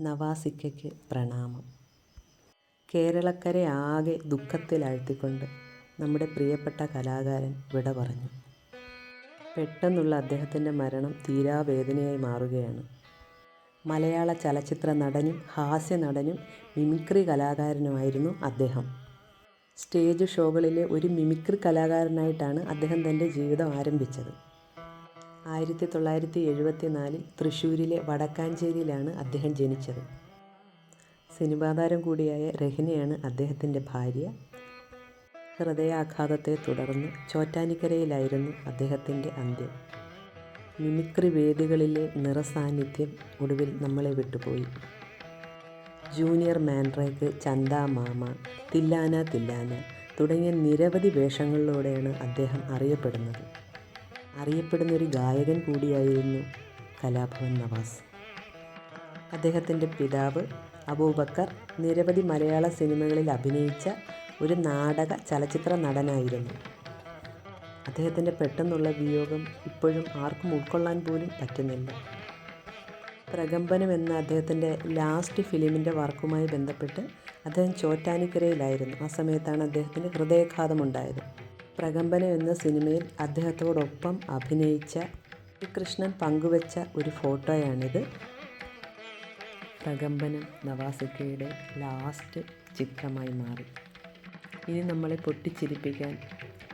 നവാസിക്കയ്ക്ക് പ്രണാമം. കേരളക്കരെ ആകെ ദുഃഖത്തിലാഴ്ത്തിക്കൊണ്ട് നമ്മുടെ പ്രിയപ്പെട്ട കലാകാരൻ വിട പറഞ്ഞു. പെട്ടെന്നുള്ള അദ്ദേഹത്തിന്റെ മരണം തീരാവേദനയായി മാറുകയാണ്. മലയാള ചലച്ചിത്ര നടനും ഹാസ്യ നടനും മിമിക്രി കലാകാരനുമായിരുന്നു അദ്ദേഹം. സ്റ്റേജ് ഷോകളിലെ ഒരു മിമിക്രി കലാകാരനായിട്ടാണ് അദ്ദേഹം തന്റെ ജീവിതം ആരംഭിച്ചത്. ആയിരത്തി തൊള്ളായിരത്തി എഴുപത്തി നാലിൽ തൃശ്ശൂരിലെ വടക്കാഞ്ചേരിയിലാണ് അദ്ദേഹം ജനിച്ചത്. സിനിമാതാരം കൂടിയായ രഹ്നയാണ് അദ്ദേഹത്തിന്റെ ഭാര്യ. ഹൃദയാഘാതത്തെ തുടർന്ന് ചോറ്റാനിക്കരയിലായിരുന്നു അദ്ദേഹത്തിന്റെ അന്ത്യം. മിമിക്രി വേദികളിലെ നിറസാന്നിധ്യം ഒടുവിൽ നമ്മളെ വിട്ടുപോയി. Junior Mandrake Chanda mama Thillana Thillana തുടങ്ങിയ നിരവധി വേഷങ്ങളിലൂടെയാണ് അദ്ദേഹം അറിയപ്പെടുന്നത്. അറിയപ്പെടുന്ന ഒരു ഗായകൻ കൂടിയായിരുന്നു കലാഭവൻ നവാസ്. അദ്ദേഹത്തിന്റെ പിതാവ് അബൂബക്കർ നിരവധി മലയാള സിനിമകളിൽ അഭിനയിച്ച ഒരു നാടക ചലച്ചിത്ര നടനായിരുന്നു. അദ്ദേഹത്തിന്റെ പെട്ടെന്നുള്ള വിയോഗം ഇപ്പോഴും ആർക്കും ഉൾക്കൊള്ളാൻ പോലും പറ്റുന്നില്ല. പ്രകമ്പനം എന്ന അദ്ദേഹത്തിന്റെ ലാസ്റ്റ് ഫിലിമിന്റെ വർക്കുമായി ബന്ധപ്പെട്ട് അദ്ദേഹം ചോറ്റാനിക്കരയിലായിരുന്നു. ആ സമയത്താണ് അദ്ദേഹത്തിന് ഹൃദയാഘാതമുണ്ടായത്. പ്രകമ്പനം എന്ന സിനിമയിൽ അദ്ദേഹത്തോടൊപ്പം അഭിനയിച്ച കൃഷ്ണൻ പങ്കുവച്ച ഒരു ഫോട്ടോയാണിത്. പ്രകമ്പനം നവാസിക്കയുടെ ലാസ്റ്റ് ചിത്രമായി മാറി. ഇനി നമ്മളെ പൊട്ടിച്ചിരിപ്പിക്കാൻ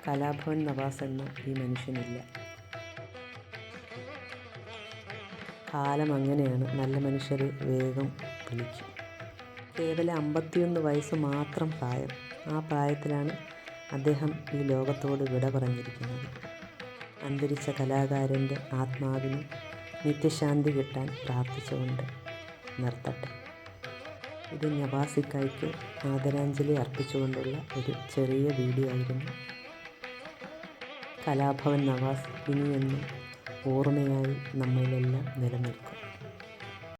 കലാഭവൻ നവാസ് എന്ന ഈ മനുഷ്യനില്ല. കാലം അങ്ങനെയാണ് നല്ല മനുഷ്യരെ വേഗം വിളിക്കും. കേവലം അമ്പത്തിയൊന്ന് വയസ്സ് മാത്രം പ്രായം. ആ പ്രായത്തിലാണ് അദ്ദേഹം ഈ ലോകത്തോട് വിട പറഞ്ഞിരിക്കുന്നത്. അന്തരിച്ച കലാകാരന്റെ ആത്മാവിന് നിത്യശാന്തി കിട്ടാൻ പ്രാർത്ഥിച്ചുകൊണ്ട് നിർത്തട്ടെ. ഇത് നവാസിക്കായ്ക്ക് ആദരാഞ്ജലി അർപ്പിച്ചുകൊണ്ടുള്ള ഒരു ചെറിയ വീഡിയോ ആയിരുന്നു. കലാഭവൻ നവാസ് ഇനിയെന്നും ഓർമ്മയായി നമ്മളിലെല്ലാം നിലനിൽക്കും.